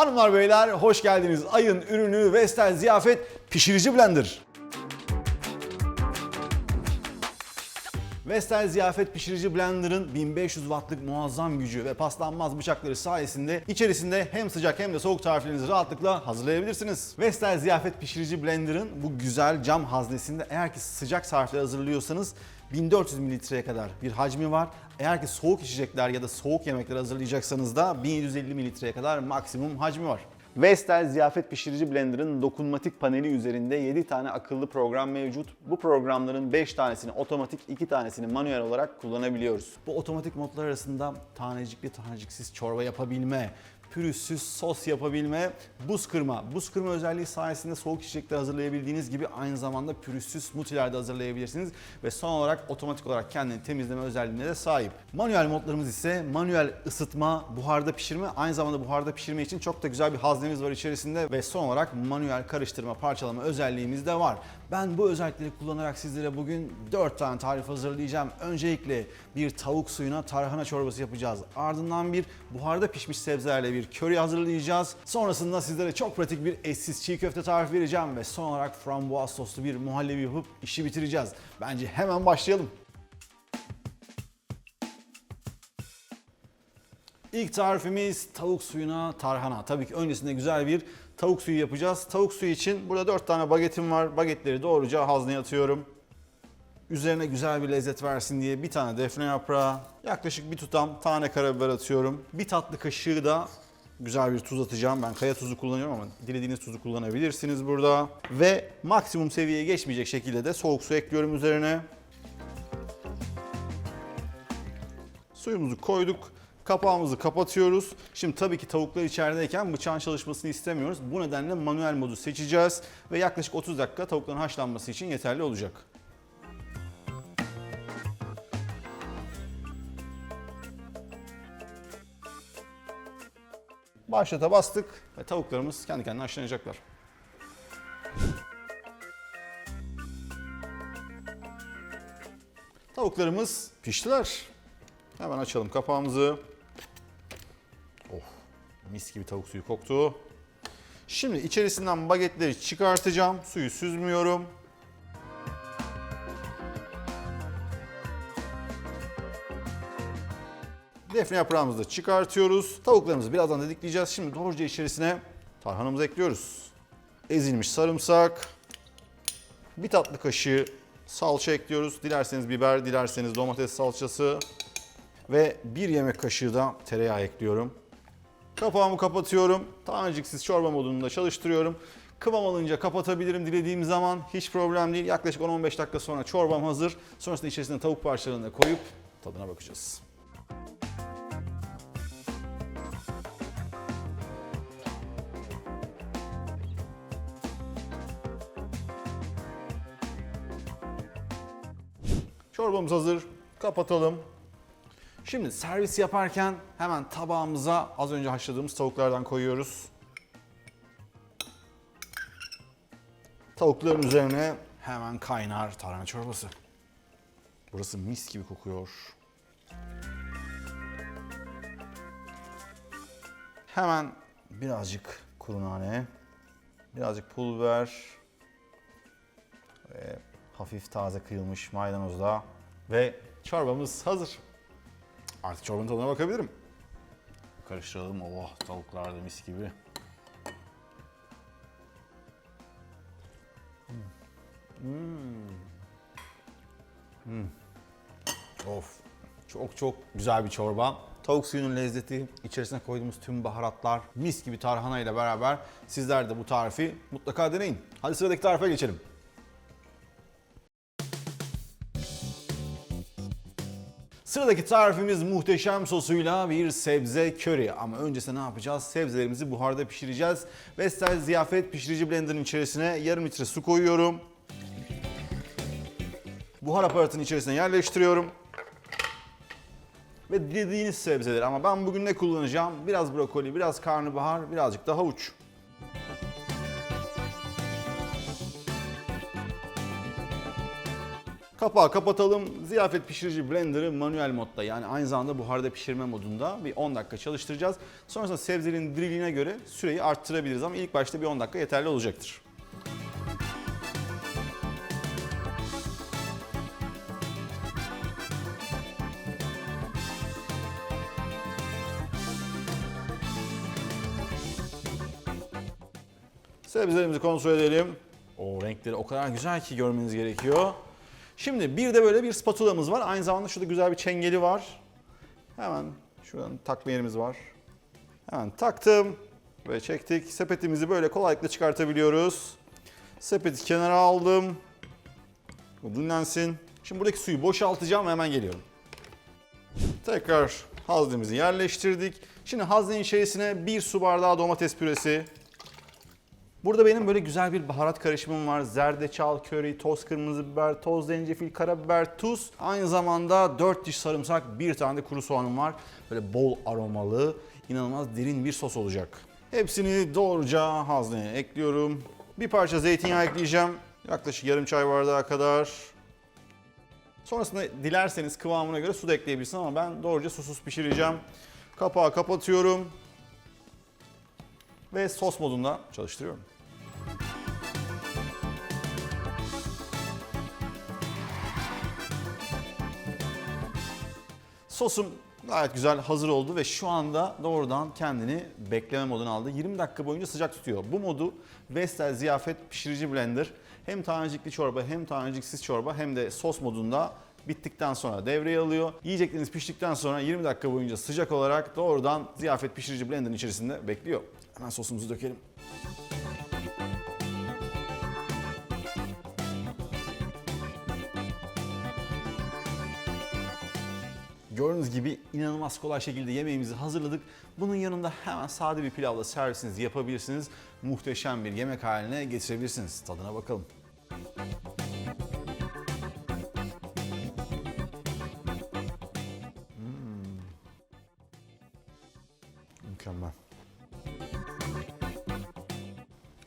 Hanımlar beyler hoş geldiniz. Ayın ürünü Vestel Ziyafet Pişirici Blender. Vestel Ziyafet Pişirici Blender'ın 1500 wattlık muazzam gücü ve paslanmaz bıçakları sayesinde içerisinde hem sıcak hem de soğuk tariflerinizi rahatlıkla hazırlayabilirsiniz. Vestel Ziyafet Pişirici Blender'ın bu güzel cam haznesinde eğer ki sıcak tarifler hazırlıyorsanız 1400 mililitreye kadar bir hacmi var. Eğer ki soğuk içecekler ya da soğuk yemekler hazırlayacaksanız da 1750 mililitreye kadar maksimum hacmi var. Vestel Ziyafet Pişirici Blender'ın dokunmatik paneli üzerinde 7 tane akıllı program mevcut. Bu programların 5 tanesini otomatik, 2 tanesini manuel olarak kullanabiliyoruz. Bu otomatik modlar arasında tanecikli taneciksiz çorba yapabilme, pürüzsüz sos yapabilme, buz kırma. Buz kırma özelliği sayesinde soğuk içecekler hazırlayabildiğiniz gibi aynı zamanda pürüzsüz smoothielerde hazırlayabilirsiniz. Ve son olarak otomatik olarak kendini temizleme özelliğine de sahip. Manuel modlarımız ise manuel ısıtma, buharda pişirme, aynı zamanda buharda pişirme için çok da güzel bir haznemiz var içerisinde. Ve son olarak manuel karıştırma, parçalama özelliğimiz de var. Ben bu özellikleri kullanarak sizlere bugün 4 tane tarif hazırlayacağım. Öncelikle bir tavuk suyuna tarhana çorbası yapacağız. Ardından bir buharda pişmiş sebzelerle bir köri hazırlayacağız. Sonrasında sizlere çok pratik bir etsiz çiğ köfte tarifi vereceğim ve son olarak frambuaz soslu bir muhallebi yapıp işi bitireceğiz. Bence hemen başlayalım. İlk tarifimiz tavuk suyuna tarhana. Tabii ki öncesinde güzel bir tavuk suyu yapacağız. Tavuk suyu için burada 4 tane bagetim var. Bagetleri doğruca hazneye atıyorum. Üzerine güzel bir lezzet versin diye bir tane defne yaprağı, yaklaşık bir tutam tane karabiber atıyorum. Bir tatlı kaşığı da güzel bir tuz atacağım. Ben kaya tuzu kullanıyorum ama dilediğiniz tuzu kullanabilirsiniz burada. Ve maksimum seviyeye geçmeyecek şekilde de soğuk su ekliyorum üzerine. Suyumuzu koyduk. Kapağımızı kapatıyoruz. Şimdi tabii ki tavuklar içerideyken bıçağın çalışmasını istemiyoruz. Bu nedenle manuel modu seçeceğiz ve yaklaşık 30 dakika tavukların haşlanması için yeterli olacak. Başlata bastık ve tavuklarımız kendi kendine haşlanacaklar. Tavuklarımız piştiler. Hemen açalım kapağımızı. Mis gibi tavuk suyu koktu. Şimdi içerisinden bagetleri çıkartacağım. Suyu süzmüyorum. Defne yaprağımızı da çıkartıyoruz. Tavuklarımızı birazdan dedikleyeceğiz. Şimdi doğruca içerisine tarhanamızı ekliyoruz. Ezilmiş sarımsak. Bir tatlı kaşığı salça ekliyoruz. Dilerseniz biber, dilerseniz domates salçası. Ve bir yemek kaşığı da tereyağı ekliyorum. Kapağımı kapatıyorum. Taneciksiz çorba modunda çalıştırıyorum. Kıvam alınca kapatabilirim dilediğim zaman. Hiç problem değil. Yaklaşık 10-15 dakika sonra çorbam hazır. Sonrasında içerisine tavuk parçalarını da koyup tadına bakacağız. Çorbamız hazır. Kapatalım. Şimdi servis yaparken hemen tabağımıza az önce haşladığımız tavuklardan koyuyoruz. Tavukların üzerine hemen kaynar tarhana çorbası. Burası mis gibi kokuyor. Hemen birazcık kuru nane, birazcık pul biber ve hafif taze kıyılmış maydanozla ve çorbamız hazır. Artık çorbanın tadına bakabilirim. Karıştıralım. Oh tavuklar da mis gibi. Hmm. Of. Çok çok güzel bir çorba. Tavuk suyunun lezzeti, içerisine koyduğumuz tüm baharatlar, mis gibi tarhana ile beraber sizler de bu tarifi mutlaka deneyin. Hadi sıradaki tarife geçelim. Sıradaki tarifimiz muhteşem sosuyla bir sebze köri. Ama öncesinde ne yapacağız? Sebzelerimizi buharda pişireceğiz. Vestel Ziyafet pişirici blenderın içerisine yarım litre su koyuyorum. Buhar aparatının içerisine yerleştiriyorum. Ve dilediğiniz sebzeleri ama ben bugün ne kullanacağım? Biraz brokoli, biraz karnabahar, birazcık da havuç. Kapağı kapatalım. Ziyafet pişirici blenderı manuel modda yani aynı zamanda buharda pişirme modunda bir 10 dakika çalıştıracağız. Sonrasında sebzenin diriline göre süreyi arttırabiliriz ama ilk başta bir 10 dakika yeterli olacaktır. Sebzelerimizi kontrol edelim. O renkleri o kadar güzel ki görmeniz gerekiyor. Şimdi bir de böyle bir spatulamız var. Aynı zamanda şurada güzel bir çengeli var. Hemen şuradan takma yerimiz var. Hemen taktım ve çektik. Sepetimizi böyle kolaylıkla çıkartabiliyoruz. Sepeti kenara aldım. Bu dinlensin. Şimdi buradaki suyu boşaltacağım ve hemen geliyorum. Tekrar haznemizi yerleştirdik. Şimdi haznenin içerisine bir su bardağı domates püresi, Burada benim böyle güzel bir baharat karışımım var. Zerdeçal, köri, toz kırmızı biber, toz zencefil, karabiber, tuz. Aynı zamanda 4 diş sarımsak, bir tane de kuru soğanım var. Böyle bol aromalı, inanılmaz derin bir sos olacak. Hepsini doğruca hazneye ekliyorum. Bir parça zeytinyağı ekleyeceğim. Yaklaşık yarım çay bardağı kadar. Sonrasında dilerseniz kıvamına göre su da ekleyebilirsiniz ama ben doğruca susuz pişireceğim. Kapağı kapatıyorum. Ve sos modunda çalıştırıyorum. Sosum gayet güzel hazır oldu ve şu anda doğrudan kendini bekleme moduna aldı. 20 dakika boyunca sıcak tutuyor. Bu modu Vestel Ziyafet Pişirici Blender hem tanecikli çorba hem taneciksiz çorba hem de sos modunda bittikten sonra devreye alıyor. Yiyecekleriniz piştikten sonra 20 dakika boyunca sıcak olarak doğrudan Ziyafet Pişirici Blender'ın içerisinde bekliyor. Hemen sosumuzu dökelim. Gördüğünüz gibi inanılmaz kolay şekilde yemeğimizi hazırladık. Bunun yanında hemen sade bir pilavla servisinizi yapabilirsiniz. Muhteşem bir yemek haline getirebilirsiniz. Tadına bakalım. Mükemmel.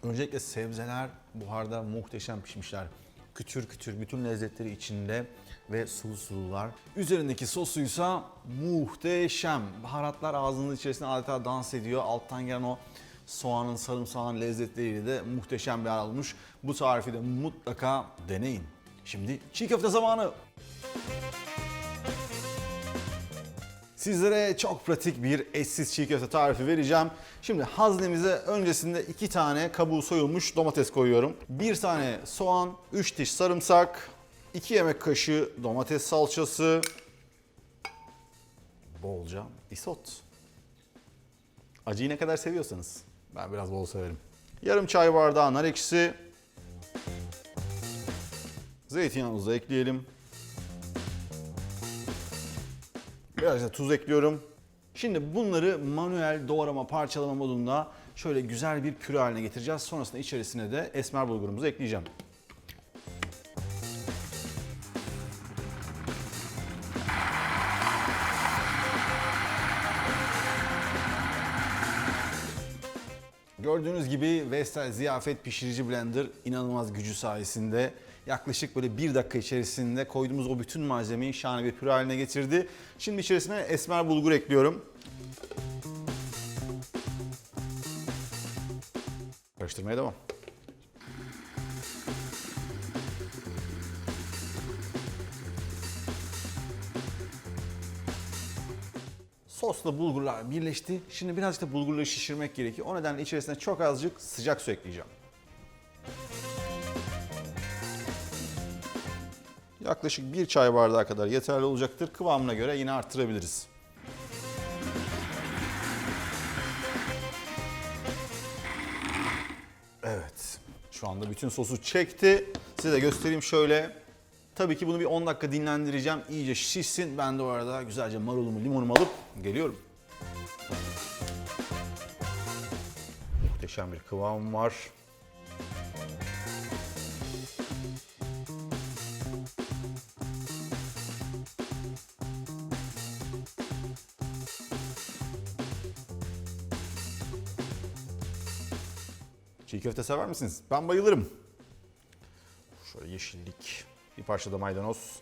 Öncelikle sebzeler buharda muhteşem pişmişler. Kütür kütür bütün lezzetleri içinde ve sulu sulular. Üzerindeki sosuysa muhteşem. Baharatlar ağzınızın içerisinde adeta dans ediyor. Alttan gelen o soğanın, sarımsağın lezzetleriyle de muhteşem bir hal olmuş. Bu tarifi de mutlaka deneyin. Şimdi çiğ köfte zamanı. Sizlere çok pratik bir etsiz çiğ köfte tarifi vereceğim. Şimdi haznemize öncesinde iki tane kabuğu soyulmuş domates koyuyorum. Bir tane soğan, 3 diş sarımsak, 2 yemek kaşığı domates salçası, bolca isot. Acıyı ne kadar seviyorsanız. Ben biraz bol severim. Yarım çay bardağı nar ekşisi. Zeytinyağımızı ekleyelim. Biraz da tuz ekliyorum. Şimdi bunları manuel doğrama, parçalama modunda şöyle güzel bir püre haline getireceğiz. Sonrasında içerisine de esmer bulgurumuzu ekleyeceğim. Gördüğünüz gibi Vestel Ziyafet Pişirici Blender inanılmaz gücü sayesinde yaklaşık böyle bir dakika içerisinde koyduğumuz o bütün malzemeyi şahane bir püre haline getirdi. Şimdi içerisine esmer bulgur ekliyorum. Karıştırmaya devam. Sosla bulgurlar birleşti. Şimdi birazcık da bulgurları şişirmek gerekiyor. O nedenle içerisine çok azıcık sıcak su ekleyeceğim. Yaklaşık bir çay bardağı kadar yeterli olacaktır. Kıvamına göre yine arttırabiliriz. Evet. Şu anda bütün sosu çekti. Size de göstereyim şöyle. Tabii ki bunu bir 10 dakika dinlendireceğim. İyice şişsin. Ben de o arada güzelce marulumu, limonumu alıp geliyorum. Muhteşem bir kıvamım var. Çiğ köfte sever misiniz? Ben bayılırım. Şöyle yeşillik. Bir parça da maydanoz.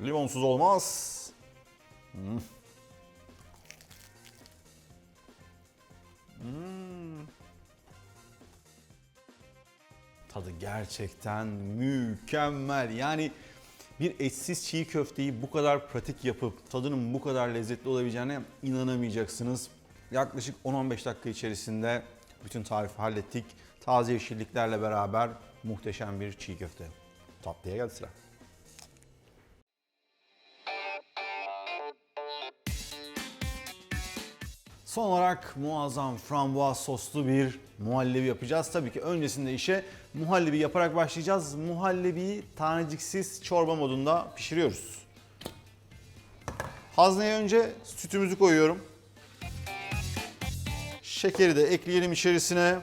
Limonsuz olmaz. Hmm. Hmm. Tadı gerçekten mükemmel. Yani bir etsiz çiğ köfteyi bu kadar pratik yapıp tadının bu kadar lezzetli olabileceğine inanamayacaksınız. Yaklaşık 10-15 dakika içerisinde bütün tarifi hallettik. Taze yeşilliklerle beraber muhteşem bir çiğ köfte. Tatlıya geldi sıra. Son olarak muazzam frambuaz soslu bir muhallebi yapacağız. Tabii ki öncesinde işe muhallebi yaparak başlayacağız. Muhallebiyi taneciksiz çorba modunda pişiriyoruz. Hazneye önce sütümüzü koyuyorum. Şekeri de ekleyelim içerisine.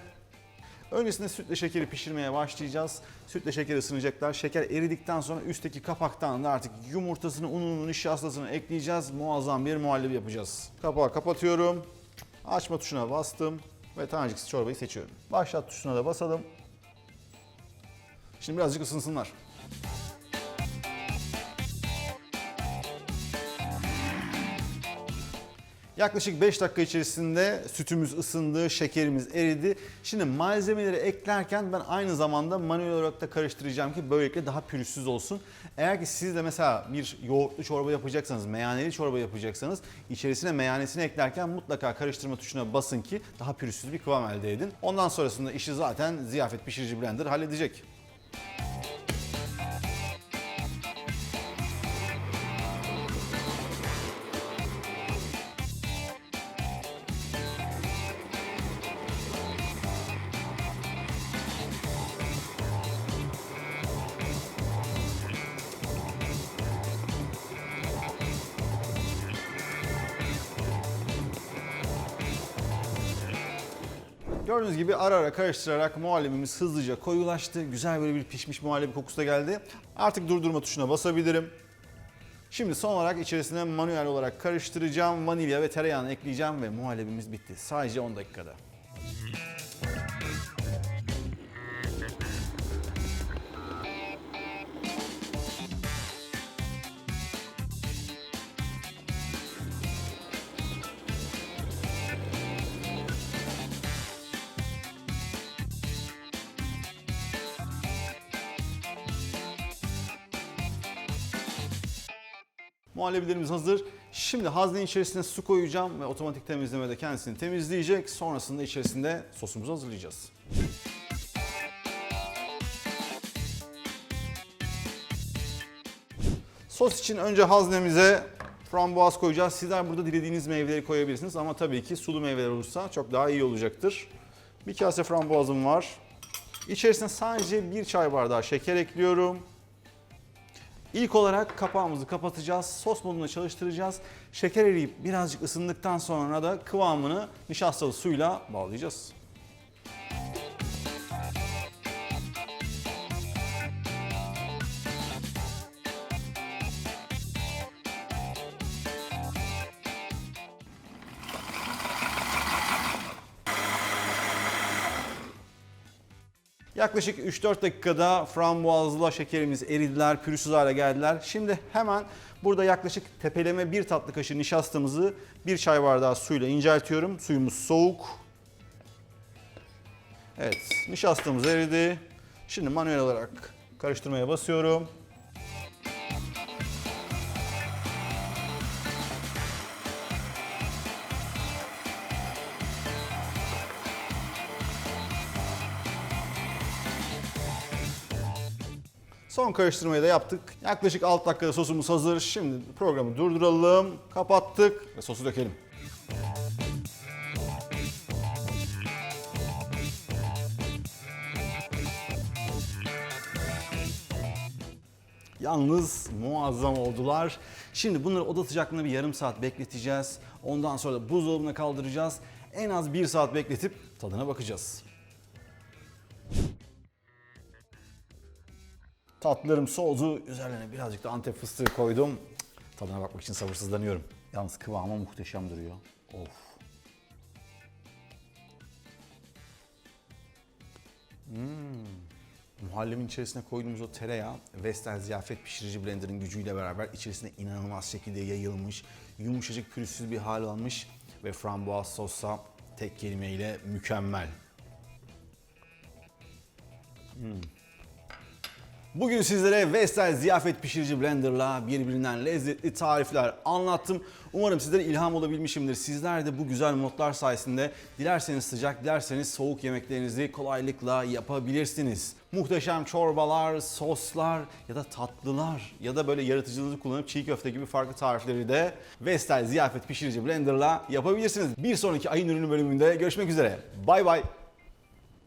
Öncesinde sütle şekeri pişirmeye başlayacağız. Sütle şekeri ısınacaklar. Şeker eridikten sonra üstteki kapaktan da artık yumurtasını, ununu, nişastasını ekleyeceğiz. Muazzam bir muhallebi yapacağız. Kapağı kapatıyorum. Açma tuşuna bastım ve taneciksiz çorbayı seçiyorum. Başlat tuşuna da basalım. Şimdi birazcık ısınsınlar. Yaklaşık 5 dakika içerisinde sütümüz ısındı, şekerimiz eridi. Şimdi malzemeleri eklerken ben aynı zamanda manuel olarak da karıştıracağım ki böylelikle daha pürüzsüz olsun. Eğer ki siz de mesela bir yoğurtlu çorba yapacaksanız, meyaneli çorba yapacaksanız içerisine meyanesini eklerken mutlaka karıştırma tuşuna basın ki daha pürüzsüz bir kıvam elde edin. Ondan sonrasında işi zaten ziyafet pişirici blender halledecek. Gördüğünüz gibi ara ara karıştırarak muhallebimiz hızlıca koyulaştı. Güzel böyle bir pişmiş muhallebi kokusu da geldi. Artık durdurma tuşuna basabilirim. Şimdi son olarak içerisine manuel olarak karıştıracağım. Vanilya ve tereyağını ekleyeceğim ve muhallebimiz bitti. Sadece 10 dakikada. Muhallebilerimiz hazır. Şimdi haznenin içerisine su koyacağım ve otomatik temizlemede kendisini temizleyecek. Sonrasında içerisinde sosumuzu hazırlayacağız. Sos için önce haznemize frambuaz koyacağız. Sizler burada dilediğiniz meyveleri koyabilirsiniz ama tabii ki sulu meyveler olursa çok daha iyi olacaktır. Bir kase frambuazım var. İçerisine sadece bir çay bardağı şeker ekliyorum. İlk olarak kapağımızı kapatacağız. Sos modunda çalıştıracağız. Şeker eriyip birazcık ısındıktan sonra da kıvamını nişastalı suyla bağlayacağız. Yaklaşık 3-4 dakikada frambuazla şekerimiz eridiler, pürüzsüz hale geldiler. Şimdi hemen burada yaklaşık tepeleme bir tatlı kaşığı nişastamızı bir çay bardağı suyla inceltiyorum. Suyumuz soğuk. Evet, nişastamız eridi. Şimdi manuel olarak karıştırmaya basıyorum. Son karıştırmayı da yaptık. Yaklaşık 6 dakikada sosumuz hazır. Şimdi programı durduralım. Kapattık ve sosu dökelim. Yalnız muazzam oldular. Şimdi bunları oda sıcaklığında bir yarım saat bekleteceğiz. Ondan sonra da buzdolabına kaldıracağız. En az bir saat bekletip tadına bakacağız. Tatlılarım soğudu. Üzerine birazcık da antep fıstığı koydum. Tadına bakmak için sabırsızlanıyorum. Yalnız kıvamı muhteşem duruyor. Of. Hmm. muhallebin içerisine koyduğumuz o tereyağı Vestel Ziyafet Pişirici Blender'ın gücüyle beraber içerisine inanılmaz şekilde yayılmış, yumuşacık pürüzsüz bir hal almış ve frambuaz sossa tek kelimeyle mükemmel. Bugün sizlere Vestel Ziyafet Pişirici Blender'la birbirinden lezzetli tarifler anlattım. Umarım sizlere ilham olabilmişimdir. Sizler de bu güzel modlar sayesinde dilerseniz sıcak, dilerseniz soğuk yemeklerinizi kolaylıkla yapabilirsiniz. Muhteşem çorbalar, soslar ya da tatlılar ya da böyle yaratıcılığınızı kullanıp çiğ köfte gibi farklı tarifleri de Vestel Ziyafet Pişirici Blender'la yapabilirsiniz. Bir sonraki ayın ürünü bölümünde görüşmek üzere. Bay bay.